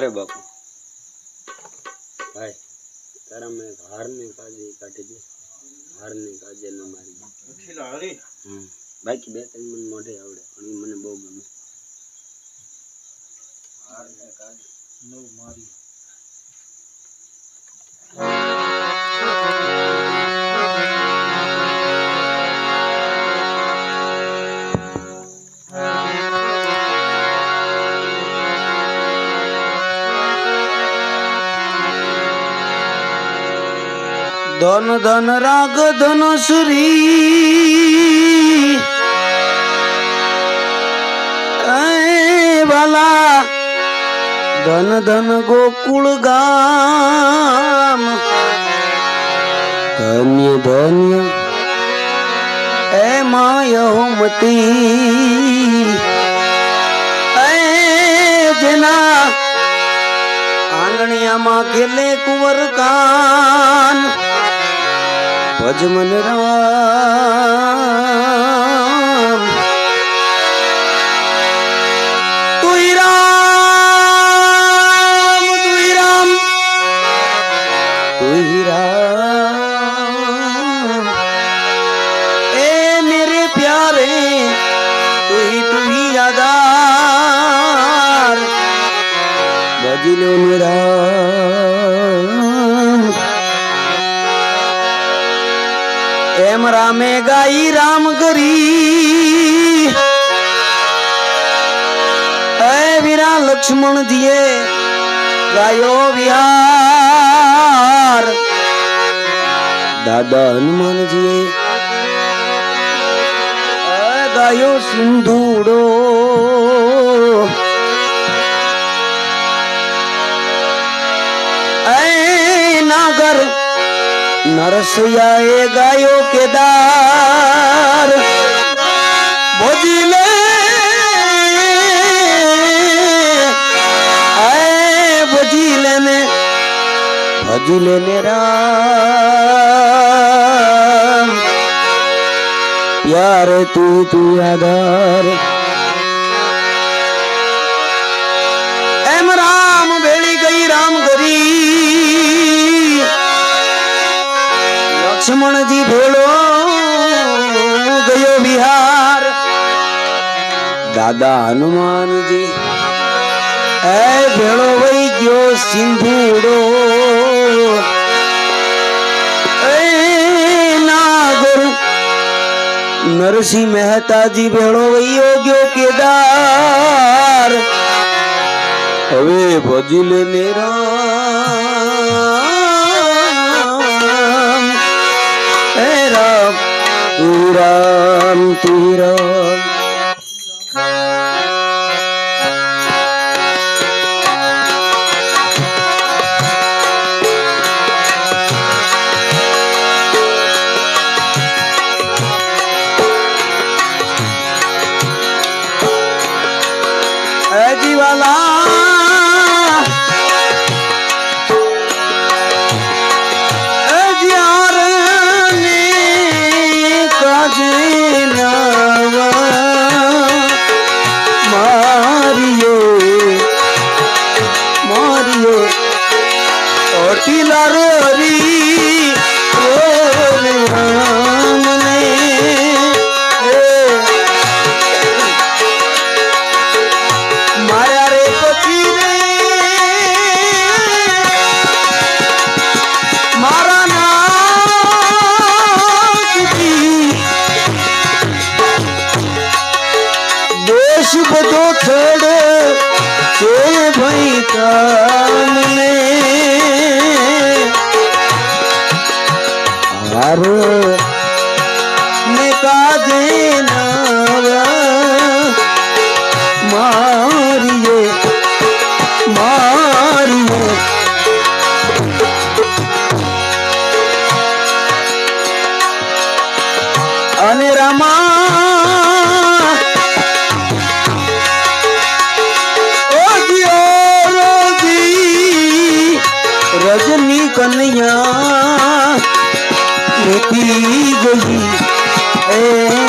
ઘરે બાપુ. ભાઈ તારા મેં હારને કાજે કાઢી દે. હારને કાજે ન મારી દે. હમ. બાકી બે ત્રણ મને મોઢે આવડે પણ એ મને બહુ ગમે. હારને કાજે નવ મારી. ધન ધન રાગ ધન શ્રી. ભલા ધન ધન ગોકુળ ગામ. ધન્ય ધન્ય, એ માય હોમતી. माखिले कुंवर कान। भजमन राम तुई राम तुई राम। तुई राम। ए मेरे प्यारे, तुई तुई आदार भजन मेरा એમ રામે ગાઈ રામ કરી વીરા લક્ષ્મણ દિયે ગાયો વિહાર. દાદા હનુમાનજીએ ગાયો સિંધુડો. નાગર નરસૈયા એ ગાયો કેદાર ભોજી લે એ ભોજી લે ને ભજી લે ને રામ પ્યાર તું તું આધાર લક્ષ્મણજી ભોલો ગયો વિહાર. દાદા હનુમાનજી, એ ભેળો વહી ગયો સિંધુડો નરસિંહ મહેતાજી ભેળો વહીયો ગયો કેદાર. હવે ભજી લે ને તું રામ કન્યા ગઈ એ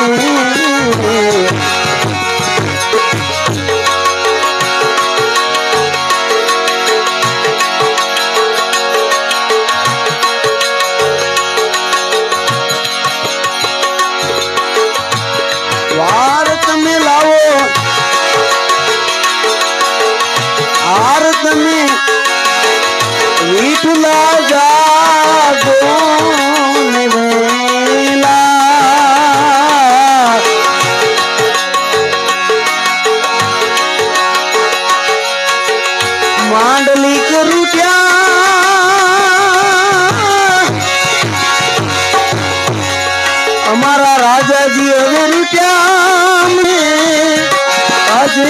માંડલી કરું ત્યાં. અમારા રાજાજી હવે રૂટ્યા આજે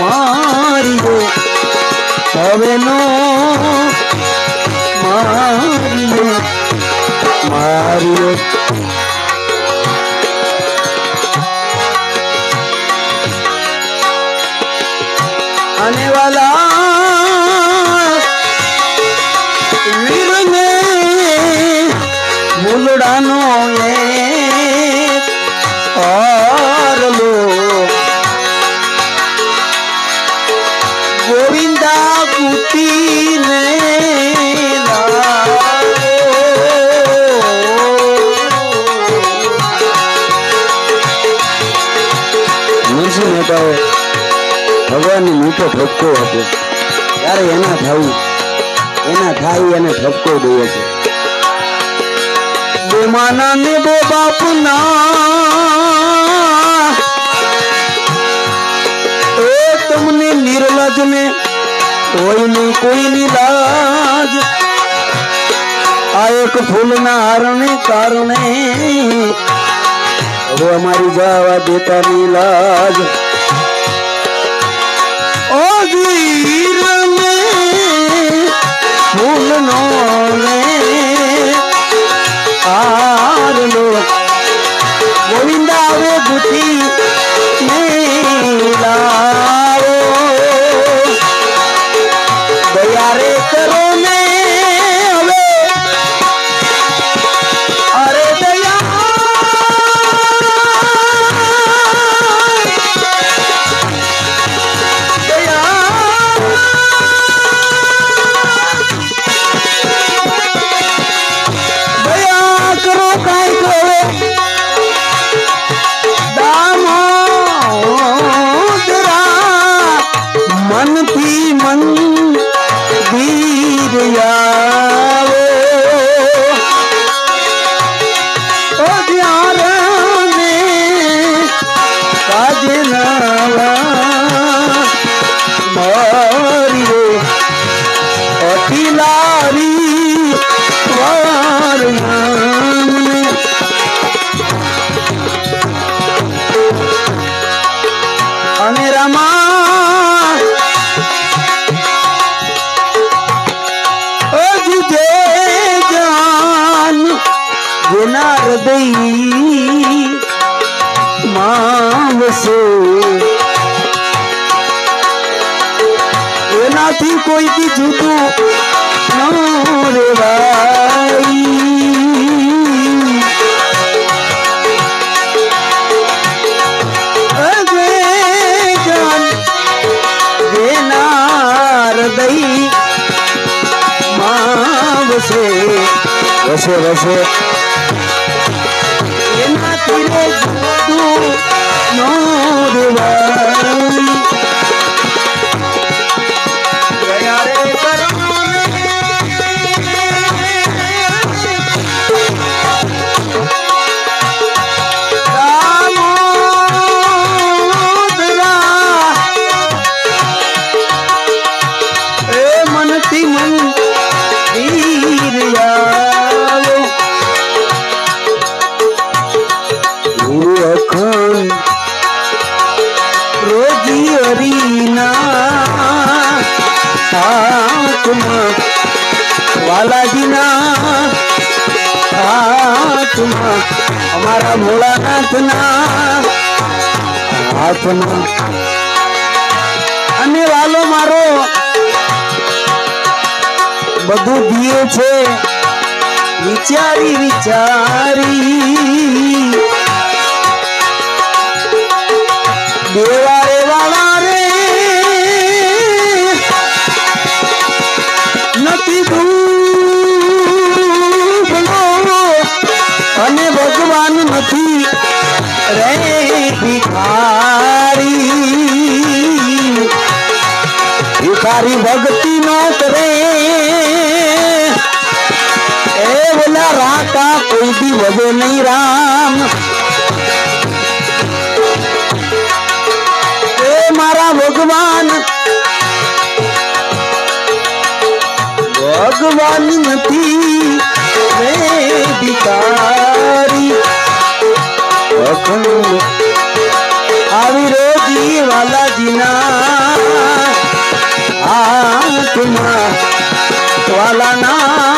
મારી હવે નો મારી મારી મીઠો ઠપકો આપ્યો ત્યારે એના થવું એના થાય એને ઠપકો દઈએ છે. બે માના ને બે બાપના. એ તમને નિર્લજ ને કોઈની કોઈની લાજ. આ એક ફૂલના હારને કારણે. હવે અમારી જવા દેતા ની લાજ. ફૂલનો ને આરલો ગોવિંદા આવે ગુઠી ને એનાથી બીજું તું ન રેવાય અજે જાન જેના હરીના અમારા ભોળાનાથના અને વાલો મારો બધું દિયે છે. વિચારી વિચારી તારી ભક્તિ નો કરે એ બોલા રાતા કોઈ બી વધે નહીં રામ. એ મારા ભગવાન. ભગવાન નથી, મેં દીકારી અખંડ આવી રોજી વાલાજીના Tumar Tuala Naa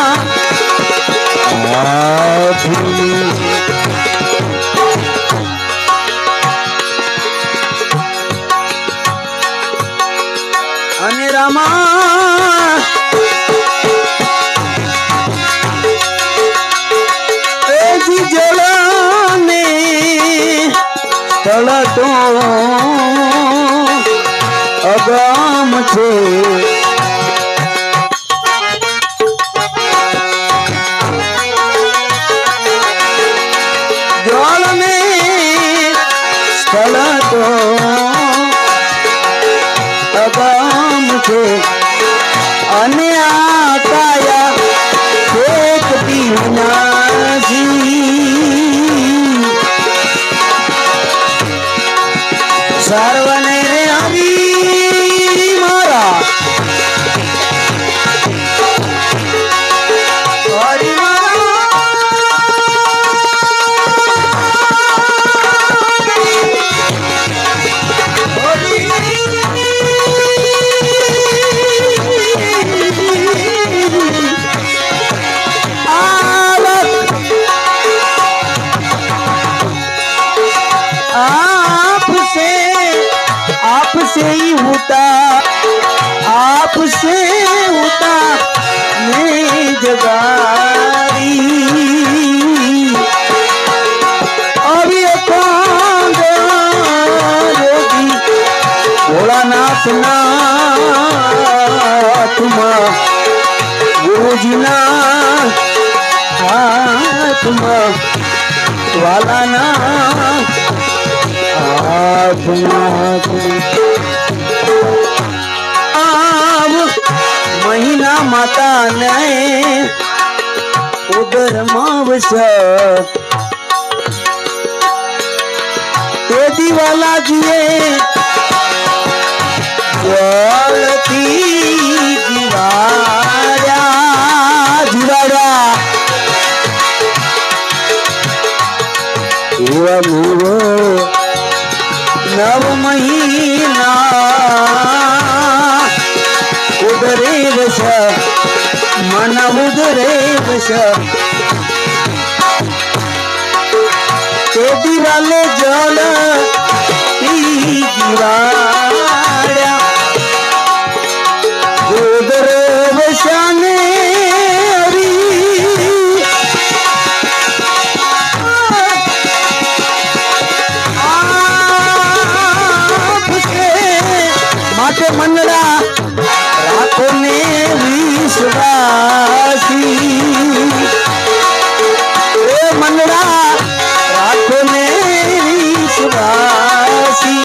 Hari હાથમાં વાલાના હાથમાં મહિના માતાને ઉદર માવસ તે દિવાલાજીએ જળથી દિવા Krishna